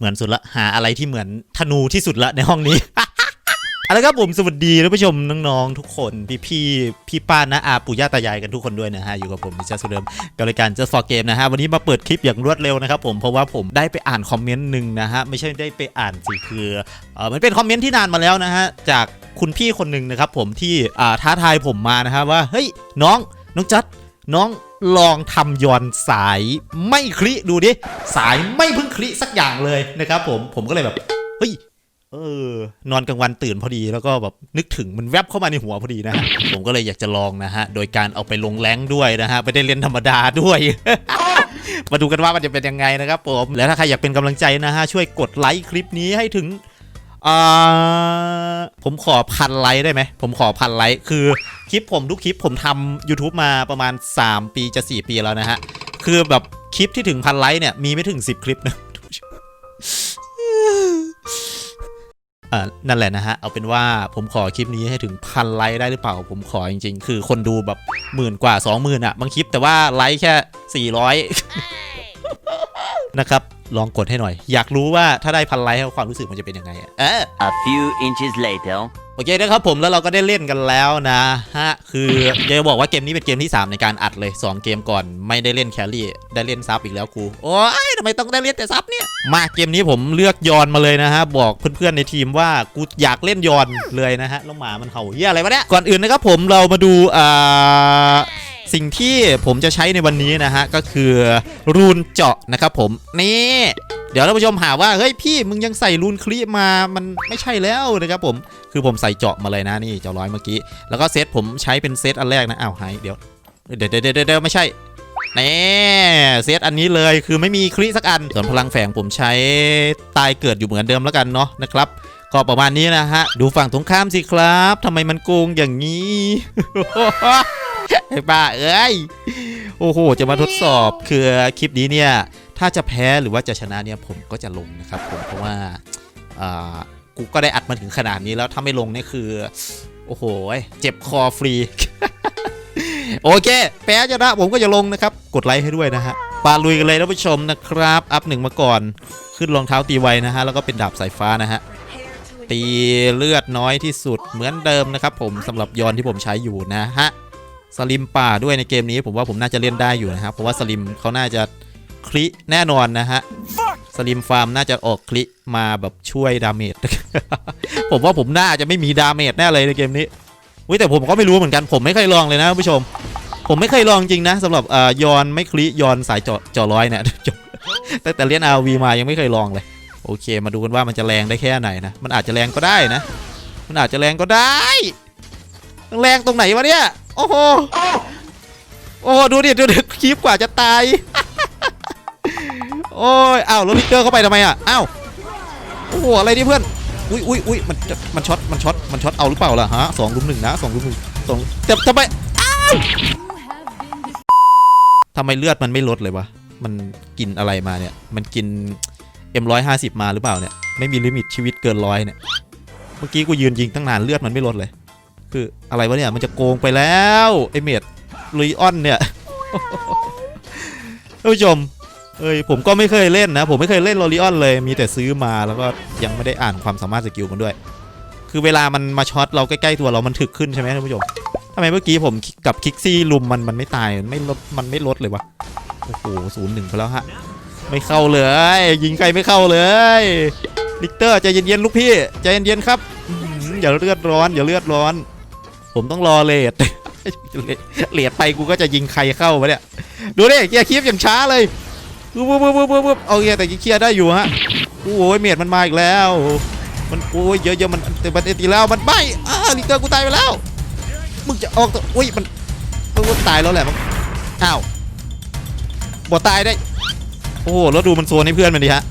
เหมือนสุดละหาอะไรที่เหมือนธนูที่สุดละในห้องนี้เอาละครับผมสวัสดีท่านผู้ชมน้องๆทุกคนพี่พี่ๆพี่ป้านะอาปู่ย่าตายายกันทุกคนด้วยนะฮะอยู่กับผมมิชาสุเดิมกับรายการ Just for Game นะฮะวันนี้มาเปิดคลิปอย่างรวดเร็วนะครับผมเพราะว่าผมได้ไปอ่านคอมเมนต์หนึ่งนะฮะไม่ใช่ได้ไปอ่านสิคือเออมันเป็นคอมเมนต์ที่นานมาแล้วนะฮะจากคุณพี่คนหนึ่งนะครับผมที่อ่าท้าทายผมมานะฮะว่าเฮ้ยน้องน้องจัด น้องลองทำยอนสายไม่คลิดูดิ สายไม่พึ่งคลิสักอย่างเลยนะครับผมผมก็เลยแบบเฮ้ยเออนอนกลางวันตื่นพอดีแล้วก็แบบนึกถึงมันแวบเข้ามาในหัวพอดีนะฮะผมก็เลยอยากจะลองนะฮะ โดยการเอาไปลงแรงด้วยนะฮะไม่ได้เล่นธรรมดาด้วย มาดูกันว่ามันจะเป็นยังไงนะครับผม แล้วถ้าใครอยากเป็นกำลังใจนะฮะ ช่วยกดไลค์คลิปนี้ให้ถึงอ่าผมขอพันไลค์ได้ไหม ผมขอพันไลค์คือ คลิปผมทุกคลิปผมทำ YouTube มาประมาณ 3 ปีจะ 4 ปีแล้วนะฮะ คือแบบคลิปที่ถึงพันไลค์เนี่ย มีไม่ถึง 10 คลิปนะอ่านั่นแหละนะฮะ เอาเป็นว่าผมขอคลิปนี้ให้ถึงพันไลค์ได้หรือเปล่า ผมขอจริง ๆ คือคนดูแบบหมื่นกว่า 20,000อะ บางคลิปแต่ว่าไลค์แค่ 400 นะครับ ลองกดให้หน่อย อยากรู้ว่าถ้าได้พันไลค์ความรู้สึกมันจะเป็นยังไงอะเออ A few inches later. โอเคนะครับผมแล้วเราก็ได้เล่นกันแล้วนะฮะคือจะบอกว่าเกมนี้เป็นเกมที่ 3 ในการอัดเลย 2 เกมก่อนไม่ได้เล่นแครี่ได้เล่นซับอีกแล้วกูโอ้ยทำไมต้องได้เล่นแต่ซับเนี่ยมาเกมนี้ผมเลือกยอนมาเลยนะฮะบอกเพื่อนๆในทีมว่ากูอยากเล่นยอนเลยนะฮะแล้วหมามันเห่าเหี้ยอะไรวะเนี่ยก่อนอื่นนะครับผมเรามาดูอ่าสิ่งที่ผมจะใช้ในวันนี้นะฮะก็คือรูนเจาะนะครับผมนี่ เดี๋ยวท่านผู้ชมหาว่าเฮ้ยพี่มึงยังใส่รูนคลีมามันไม่ใช่แล้วนะครับผมคือผมใส่เจาะมาเลยนะนี่เจ้าร้อยเมื่อกี้แล้วก็เซตผมใช้เป็นเซตอันแรกนะอ้าวหายเดี๋ยวเดี๋ยวเดี๋ยวไม่ใช่นี่เซตอันนี้เลยคือไม่มีคลีสักอัน ส่วนพลังแฝงผมใช้ตายเกิดอยู่เหมือนเดิมแล้วกันเนาะนะครับก็ประมาณนี้นะฮะ ดูฝั่งตรงข้ามสิครับทำไมมันโกงอย่างนี้ไอ้บ้าเอ้ย โอ้โห จะมาทดสอบคือคลิปนี้เนี่ย ถ้าจะแพ้หรือว่าจะชนะเนี่ยผมก็จะลงนะครับผมเพราะว่ากูก็ได้อัดมาถึงขนาดนี้แล้วถ้าไม่ลงนี่คือ โอ้โห เจ็บคอฟรี โอเค แพ้ชนะผมก็จะลงนะครับ กดไลค์ให้ด้วยนะฮะปาลุยกันเลยท่านผู้ชมนะครับ อัพหนึ่งมาก่อนขึ้นรองเท้าตีไวนะฮะ แล้วก็เป็นดาบสายฟ้านะฮะ ตีเลือดน้อยที่สุดเหมือนเดิมนะครับผมสำหรับยอนที่ผมใช้อยู่นะฮะสลิมป่าด้วยในเกมนี้ผมว่าผมน่าจะเล่นได้อยู่นะครับเพราะว่าสลิมเขาน่าจะ คลิแน่นอนนะฮะ สลิมฟาร์มน่าจะออกคลิมาแบบช่วยดาเมจ ผมว่าผมน่าจะไม่มีดาเมจแน่เลยในเกมนี้อุ้ยแต่ผมก็ไม่รู้เหมือนกันผมไม่เคยลองเลยนะผู้ชม ผมไม่เคยลองจริงนะสำหรับเอ่อยอนไม่คลิยอนสายเจาะเจาะร้อยเนี่ยตั้งแต่เล่น RV มายังไม่เคยลองเลยโอเค มาดูกันว่ามันจะแรงได้แค่ไหนนะ มันอาจจะแรงก็ได้นะ มันอาจจะแรงก็ได้ แรงตรงไหนวะเนี่ย โอ้โห โอ้โห ดูดิ ดูดิคลิปกว่าจะตาย โอ้ยอ้าวแล้วลิกเกอร์เข้าไปทำไมอะอ้าวโอ้โหอะไรนี่เพื่อนอุ้ยอุ้ยอุ้ยมันจะมันช็อตมันช็อตมันช็อตเอาหรือเปล่าล่ะฮะสองลุมหนึ่งนะสองลุมหนึ่งสองแต่ทำไมอ้าวทำไมเลือดมันไม่ลดเลยวะมันกินอะไรมาเนี่ยมันกิน M150 มาหรือเปล่าเนี่ยไม่มีลิมิตชีวิตเกินร้อยเนี่ยเมื่อกี้กูยืนยิงตั้งนานเลือดมันไม่ลดเลย คืออะไรวะเนี่ยมันจะโกงไปแล้วไอเมดลุยออนเนี่ยท่านผู้ชม เอ้ยผมก็ไม่เคยเล่นนะ ผมไม่เคยเล่นลอริออนเลยมีแต่ซื้อมาแล้วก็ยังไม่ได้อ่านความสามารถสกิลมันด้วย คือเวลามันมาช็อตเราใกล้ๆตัวเรามันถึกขึ้นใช่ไหมท่านผู้ชมทำไมเมื่อกี้ผมกับคิกซี่ลุมมันมันไม่ตายมันไม่ลดมันไม่ลดเลยวะโอ้โหศูนย์หนึ่งไปแล้วฮะไม่เข้าเลย ยิงใครไม่เข้าเลยลิกเตอร์ใจเย็นๆลูกพี่ใจเย็นๆครับอย่าเลือดร้อน อย่าเลือดร้อน ผมต้องรอเลดเลดไปกูก็จะยิงใครเข้าวะเนี่ยดูดิเคลียร์คลิปอย่างช้าเลย ปุ๊บปุ๊บปุ๊บปุ๊บเอาเคลียแต่เคลียร์ได้อยู่ฮะโอ้ยเมียดมันมาอีกแล้ว มันโอ้ยเยอะๆมันแต่มันตีแล้วมันไม่อ้าวลิเตอร์กูตายไปแล้วมึงจะออกตัวอุ้ยมันมันตายแล้วแหละมันอ้าวบ่ตายได้ โอ้โหแล้วดูมันโซนให้เพื่อนมันดิฮะ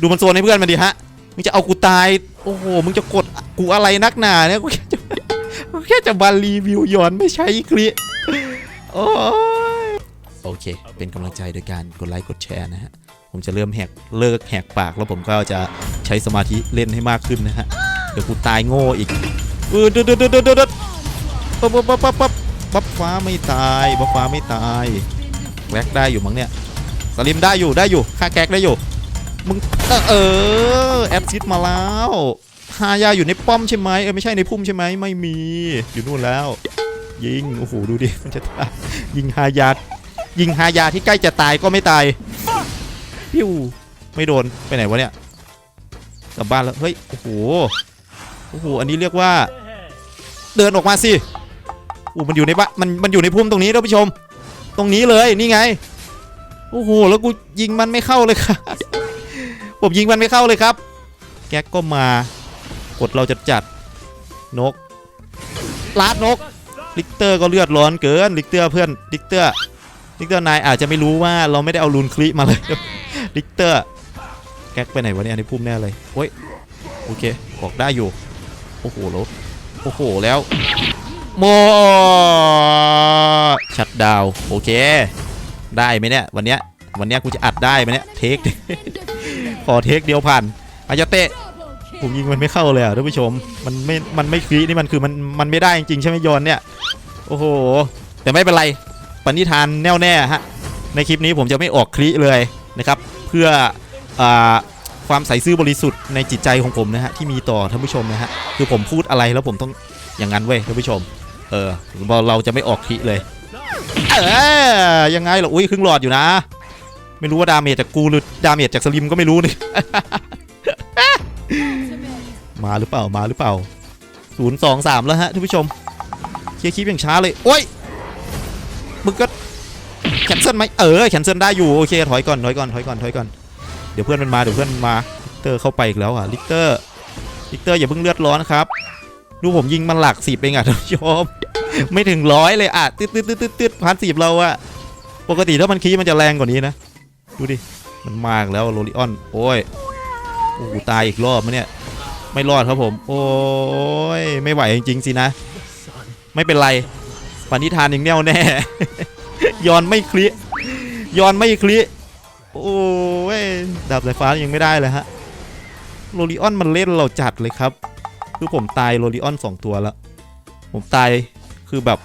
ดูมันโซนให้เพื่อนมันดิฮะมึงจะเอากูตายโอ้โหมึงจะกดกูอะไรนักหนาเนี่ยกูแค่จะกูแค่จะมารีวิวย้อนไม่ใช้คลิปโอ้ โอเค เป็นกำลังใจโดยการกดไลค์กดแชร์นะฮะ ผมจะเริ่มแหกเลิกแหกปากแล้วผมก็จะใช้สมาธิเล่นให้มากขึ้นนะฮะ เดี๋ยวกูตายโง่อีกเออเดือดเดือดเดือดเดือดเดือปั๊บปั๊บปั๊บปั๊บปั๊บปั๊บฟ้าไม่ตายปั๊บฟ้าไม่ตายแวกได้อยู่มั้งเนี่ยสลิมได้อยู่ได้อยู่ค่าแก๊กได้อยู่มึงเออแอดซิดมาแล้วฮายาอยู่ในป้อมใช่ไหมเออไม่ใช่ในพุ่มใช่ไหมไม่มีอยู่นู่นแล้ว ยิงโอ้โหดูดิมันจะตายยิงฮายา ยิงฮายาที่ใกล้จะตายก็ไม่ตายพิวไม่โดนไปไหนวะเนี่ยกลับบ้านแล้วเฮ้ยโอ้โหโอ้โหอันนี้เรียกว่า เดินออกมาสิอู้มันอยู่ในบ้านมันมันอยู่ในพุ่มตรงนี้ท่านผู้ชม ตรงนี้เลยนี่ไงโอ้โหแล้วกูยิงมันไม่เข้าเลยครับผมยิงมันไม่เข้าเลยครับ แก๊กก็มากดเราจะจัดนกลาดนก ลิกเตอร์ก็เลือดร้อนเกินลิกเตอร์เพื่อนลิกเตอร์ ลิกเตอร์นายอาจจะไม่รู้ว่าเราไม่ได้เอาลูนคลิมาเลยลิกเตอร์แก๊กไปไหนวะเนี่ยในนี้พุ่มแน่เลยโอ้ยโอเคบอกได้อยู่โอ้โหแล้วโอ้โหแล้วโมชัดดาวโอเค ได้ไหมเนี่ยวันเนี้ยวันเนี้ยกูจะอัดได้ไหมเนี่ยเทคขอเทคเดียวผ่านอายาเตะผมยิงมันไม่เข้าเลยอะท่านผู้ชมมันไม่มันไม่คลีนี่มันคือมันมันไม่ได้จริงๆใช่ไหมโยนเนี่ยโอ้โหแต่ไม่เป็นไร ปณิธานแน่วแน่ฮะในคลิปนี้ผมจะไม่ออกคลิเลยนะครับเพื่ออความใสซื่อบริสุทธิ์ในจิตใจของผมนะฮะที่มีต่อท่านผู้ชมนะฮะคือผมพูดอะไรแล้วผมต้องอย่างนั้นเว้ยท่านผู้ชม เออเราจะไม่ออกคลิเลยเออยังไงหรออุ้ยครึ่งหลอดอยู่นะ ไม่รู้ว่าดาเมจจากกูหรือดาเมจจากสลิมก็ไม่รู้นี่มาหรือเปล่ามาหรือเปล่าศูนย์สองสามแล้วฮะท่านผู้ชมเคลียร์คลิปอย่างช้าเลยโอ้ย มึงก็แคนเซิลไหมเออแคนเซิลได้อยู่โอเคถอยก่อนถอยก่อนถอยก่อนถอยก่อนเดี๋ยวเพื่อนมันมาเดี๋ยวเพื่อนมันมาลิกเตอร์เข้าไปอีกแล้วอะลิกเตอร์ลิกเตอร์อย่าเพิ่งเลือดร้อนครับดูผมยิงมันหลักสิบเองอะท่านผู้ชมไม่ถึงร้อยเลยอะตืดตืดตืดตืดพันสิบเราอะปกติถ้ามันคีมันจะแรงกว่านี้นะดูดิมันมากแล้วโรลิออนโอ้ยโอ้ตายอีกรอบมะเนี่ยไม่รอดครับผม โอ้ยไม่ไหวจริงๆสินะ ไม่เป็นไร ปณิธานยังแน่วแน่ยอนไม่คลิยอนไม่คลิโอ้ยดาบสายฟ้ายังไม่ได้เลยฮะโรลิออนมันเล่นเราจัดเลยครับ คือผมตายโรลิออนสองตัวแล้ว ผมตายคือแบบ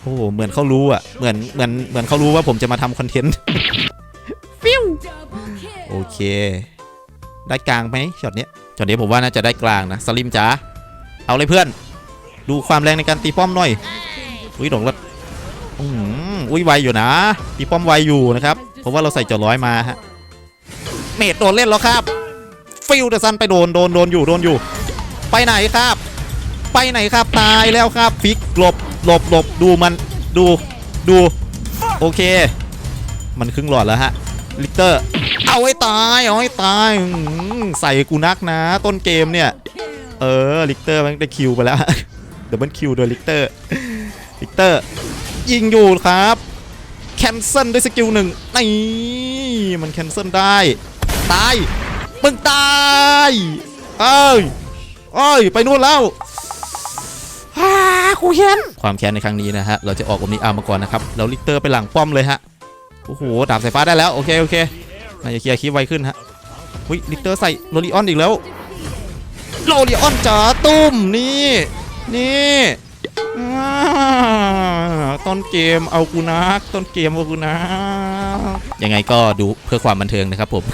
โอ้โหเหมือนเขารู้อะเหมือนเหมือนเหมือนเขารู้ว่าผมจะมาทำคอนเทนต์ฟิวโอเค ได้กลางไหมช็อตเนี้ยช็อตนี้ผมว่าน่าจะได้กลางนะสลิมจ๋าเอาเลยเพื่อน ดูความแรงในการตีป้อมหน่อย อุ้ยหลงรถอืมอุ้ยไวอยู่นะตีป้อมไวอยู่นะครับ เพราะว่าเราใส่จอร้อยมาฮะ เมดโดนเล่นแล้วครับ ฟิลเดอร์ซันไปโดนโดนโดนอยู่โดนอยู่ ไปไหนครับ ไปไหนครับตายแล้วครับฟิกหลบหลบหลบดูมันดูดูโอเค มันครึ่งหลอดแล้วฮะลิกเตอร์เอาให้ตายเอาให้ตายใส่กูนักนะ ต้นเกมเนี่ย เออลิกเตอร์มันได้คิวไปแล้วเดี๋ยวมันคิวโดยลิกเตอร์ ลิกเตอร์ยิงอยู่ครับแคนเซิลด้วยสกิลหนึ่งนี่มันแคนเซิลได้ ตายมึงตายเอ้ยเอ้ยไปนู่นแล้วฮ่ากูเห็นความแค้นในครั้งนี้นะฮะ เราจะออกอมนี้อามาก่อนนะครับ แล้วลิกเตอร์ไปหลังป้อมเลยฮะ โอ้โห ดาบสายฟ้าได้แล้ว โอเค โอเคน่าจะเคลียร์คลิปไวขึ้นฮะอุ้ยลิกเตอร์ใส่โรลิออนอีกแล้ว โรลิออนจ๋าตุ้มนี่ นี่ ต้นเกมเอากูนัก ต้นเกมเอากูนักยังไงก็ดูเพื่อความบันเทิงนะครับผม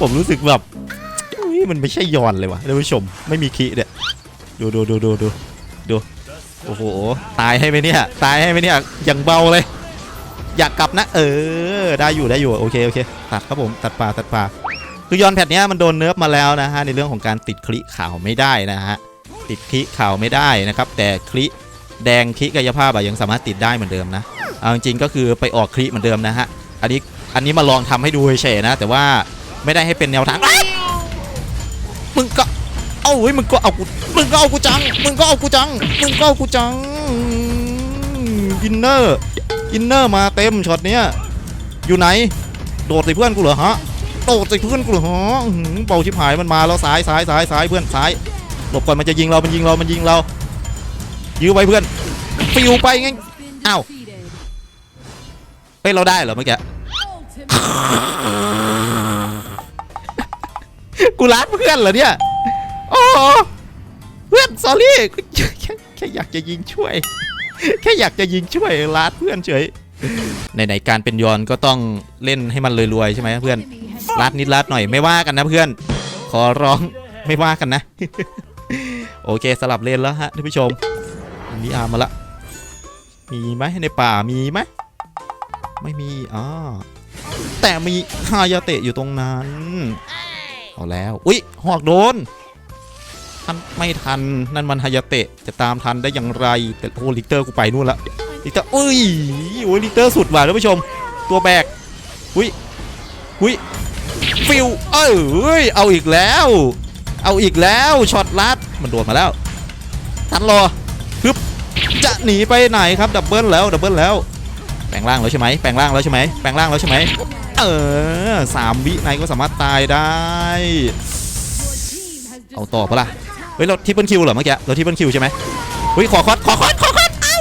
ผมรู้สึกแบบมันไม่ใช่ยอนเลยวะท่านผู้ชมไม่มีคีเนี่ยดูดูดูดูดูดูโอ้โหตายให้ไหมเนี่ย ตายให้ไหมเนี่ยอย่างเบาเลย อยากกลับนะ เออ ได้อยู่ได้อยู่ โอเคโอเคตัดครับผมตัดป่าตัดป่า คือยอนแพทเนี้ยมันโดนเนิร์ฟมาแล้วนะฮะในเรื่องของการติดคลิข่าวไม่ได้นะฮะติดคลิข่าวไม่ได้นะครับแต่คลิแดงคลิกายภาพอะยังสามารถติดได้เหมือนเดิมนะเอาจริงๆก็คือไปออกคลิเหมือนเดิมนะฮะอันนี้อันนี้มาลองทำให้ดูเฉยๆนะ แต่ว่าไม่ได้ให้เป็นแนวทางมึงก็เอ้าเฮ้ยมึงก็เอากูมึงก็เอากูจังมึงก็เอากูจังมึงก็เอากูจังอินเนอร์อินเนอร์มาเต็มช็อตเนี้ยอยู่ไหนโดดใส่เพื่อนกูเหรอฮะ โดดใส่เพื่อนกูเหรอฮือหือเบาชิบหายมันมาแล้วซ้ายซ้ายซ้ายซ้ายเพื่อนซ้ายหลบก่อนมันจะยิงเรา มันยิงเรา มันยิงเรา ยื้อไว้เพื่อน ฟิวไปไงอ้าวเฮ้ยเราได้เหรอเมื่อกี้ กูรักเพื่อนเหรอเนี่ยโอ้เพื่อนสอรี่แค่แค่อยากจะยิงช่วย แค่อยากจะยิงช่วยรัดเพื่อนเฉยไหนๆการเป็นยอนก็ต้องเล่นให้มันรวยๆใช่ไหมเพื่อน ลาดนิดลาดหน่อยไม่ว่ากันนะเพื่อน ขอร้องไม่ว่ากันนะ โอเคสลับเลนแล้วฮะท่านผู้ชมมีอาร์มมาละ มีไหมในป่ามีไหมไม่มีอ๋อแต่มีฮายาเตะอยู่ตรงนั้นเอาแล้วอุ๊ยหอกโดนทันไม่ทันนั่นมันฮายาเตะจะตามทันได้อย่างไร แต่โอ้ลิกเตอร์กูไปนู่นละลิกเตอร์อุ้ยโอ้ยลิกเตอร์สุดว่ะท่านผู้ชม ตัวแบกอุ้ยอุ้ย ฟิวเอ้ยเอาอีกแล้ว เอาอีกแล้วช็อตลัดมันโดดมาแล้วทันรอฮึบจะหนีไปไหนครับดับเบิลแล้วดับเบิลแล้วแปลงร่างแล้วใช่ไหมแปลงร่างแล้วใช่ไหมแปลงร่างแล้วใช่ไหมเออสามวิในก็สามารถตายได้ เอาต่อปะล่ะเฮ้ยเราทิปเปิลคิวเหรอเมื่อกี้เราทิปเปิลคิวใช่ไหมเฮ้ยขอคอสขอคอสขอคอสเอ้า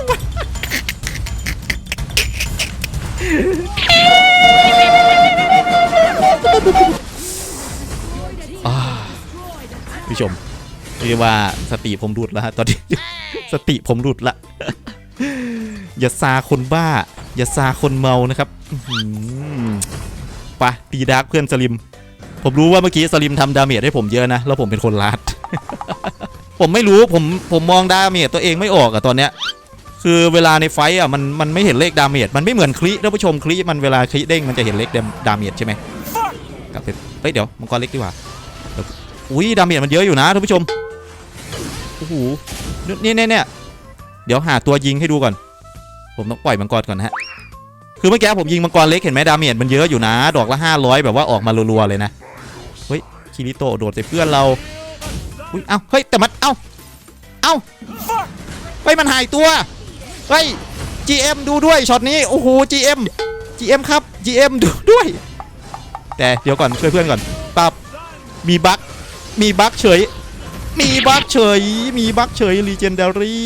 ผู้ชมเรียกว่าสติผมหลุดแล้วฮะตอนนี้ สติผมหลุดละ อย่าซาคนบ้า อย่าซาคนเมานะครับปะตีดาร์กเพื่อนสลิม ผมรู้ว่าเมื่อกี้สลิมทำดาเมจให้ผมเยอะนะ แล้วผมเป็นคนลัดผมไม่รู้ผมผมมองดาเมจตัวเองไม่ออกอะตอนเนี้ยคือเวลาในไฟอะมันมันไม่เห็นเลขดาเมจมันไม่เหมือนคลิท่านผู้ชมคลิมันเวลาคลิเด้งมันจะเห็นเลขดาเมจใช่ไหม กลับไปเฮ้ยเดี๋ยวมังกรเล็กดีกว่าเดี๋ยวอุ้ยดาเมจมันเยอะอยู่นะท่านผู้ชมโอ้โหเนี่ยเนี่ยเนี่ยเดี๋ยวหาตัวยิงให้ดูก่อน ผมต้องปล่อยมังกรก่อนนะฮะคือเมื่อกี้ผมยิงมังกรเล็กเห็นไหมดาเมจมันเยอะอยู่นะ ดอกละ500 แบบว่าออกมารัวๆเลยนะเฮ้ยคิริโตโดดใส่เพื่อนเราอุ้ยเอ้าเฮ้ยแต่มันเอ้าเอ้าเฮ้ยมันหายตัวเฮ้ย GM ดูด้วยช็อตนี้โอ้โห GM GM ครับ GM ดูด้วย แต่เดี๋ยวก่อนช่วยเพื่อนก่อนปับมีบั๊กมีบั๊กเฉย มีบั๊กเฉย มีบั๊กเฉย Legendary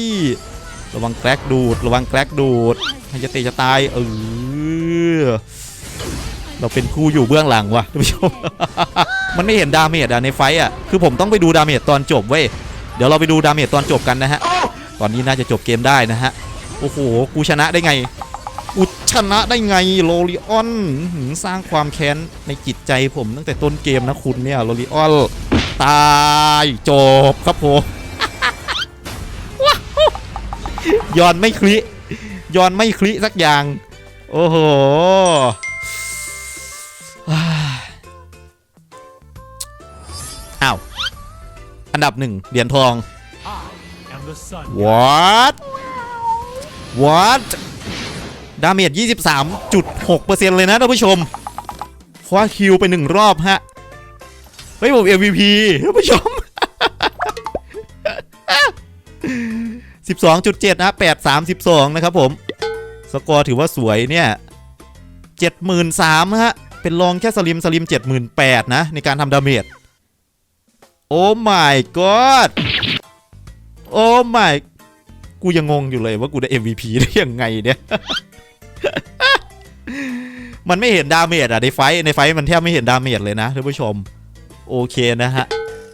ระวังแกลกดูด ระวังแกลกดูดให้จะเตะจะตายเออเราเป็นผู้อยู่เบื้องหลังว่ะท่านผู้ชมมันไม่เห็นดาเมจอะในไฟอะคือผมต้องไปดูดาเมจตอนจบเว้ยเดี๋ยวเราไปดูดาเมจตอนจบกันนะฮะ ตอนนี้น่าจะจบเกมได้นะฮะ โอ้โห กูชนะได้ไง กูชนะได้ไงโรลิออนอื้อหือสร้างความแค้นในจิตใจผมตั้งแต่ต้นเกมนะคุณเนี่ยโรลิออนตายจบครับผมยอนไม่คลิยอนไม่คลิสักอย่าง โอ้โหอ้าว อันดับหนึ่งเหรียญทอง am the sun. what what ดาเมจ 23.6%เลยนะท่านผู้ชม คว้าคิวไปหนึ่งรอบฮะ เฮ้ย ผม MVP ท่านผู้ชม 12.7 นะ 8 32 นะครับผม สกอร์ถือว่าสวยเนี่ย 73,000ฮะ เป็นรองแค่สลิมสลิม 78,000 นะ ในการทำดาเมจ โอ้ my god โอ้ my กูยังงงอยู่เลยว่ากูได้ MVP ได้ยังไงเนี่ย มันไม่เห็นดาเมจอะในไฟในไฟมันแทบไม่เห็นดาเมจเลยนะท่านผู้ชม โอเคนะฮะ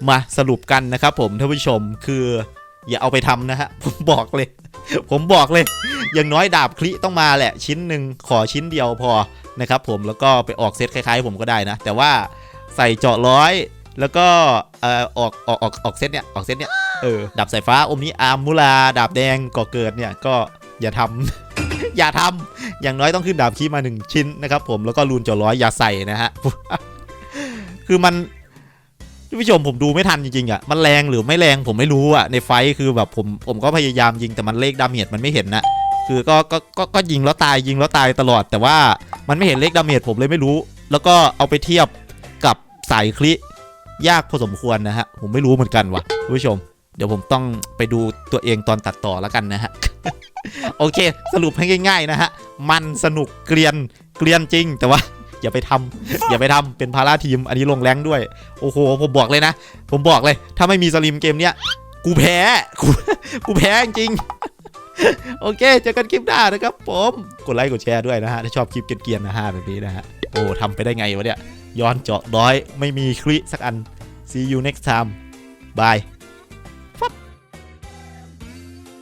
มาสรุปกันนะครับผมท่านผู้ชมคืออย่าเอาไปทำนะฮะ ผมบอกเลย ผมบอกเลย อย่างน้อยดาบคลิต้องมาแหละ ชิ้นหนึ่งขอชิ้นเดียวพอนะครับผมแล้วก็ไปออกเซตคล้ายๆ ผมก็ได้นะ แต่ว่าใส่เจาะร้อยแล้วก็เอ่อออกออกออกออกเซตเนี่ยออกเซตเนี่ยเออดาบสายฟ้าอมนี้อาร์มมูลาดาบแดงก่อเกิดเนี่ยก็อย่าทำ อย่าทำ อย่างน้อยต้องขึ้นดาบคีมาหนึ่งชิ้นนะครับผมแล้วก็รูนเจาะร้อยอย่าใส่นะฮะคือมันท่านผู้ชมผมดูไม่ทันจริงๆอะมันแรงหรือไม่แรงผมไม่รู้อะในไฟคือแบบผมผมก็พยายามยิงแต่มันเลขดาเมจมันไม่เห็นนะคือก็ก็ก็ก็ยิงแล้วตายยิงแล้วตายตลอด แต่ว่ามันไม่เห็นเลขดาเมจผมเลยไม่รู้ แล้วก็เอาไปเทียบกับสายคลิยากพอสมควรนะฮะผมไม่รู้เหมือนกันว่ะท่านผู้ชม เดี๋ยวผมต้องไปดูตัวเองตอนตัดต่อแล้วกันนะฮะโอเค สรุปให้ง่ายๆนะฮะ มันสนุกเกลียนเกลียนจริง แต่ว่าอย่าไปทำอย่าไปทำเป็นพาราทีม อันนี้ลงแรงด้วย โอ้โห ผมบอกเลยนะ ผมบอกเลย ถ้าไม่มีสลิมเกมเนี้ย กูแพ้ กูกูแพ้จริง โอเค เจอกันคลิปหน้านะครับผม กดไลค์กดแชร์ด้วยนะฮะ ถ้าชอบคลิปเกรียนๆนะฮะแบบนี้นะฮะ โอ้ทำไปได้ไงวะเนี่ย ย้อนเจาะร้อย ไม่มีคลิสักอัน see you next time bye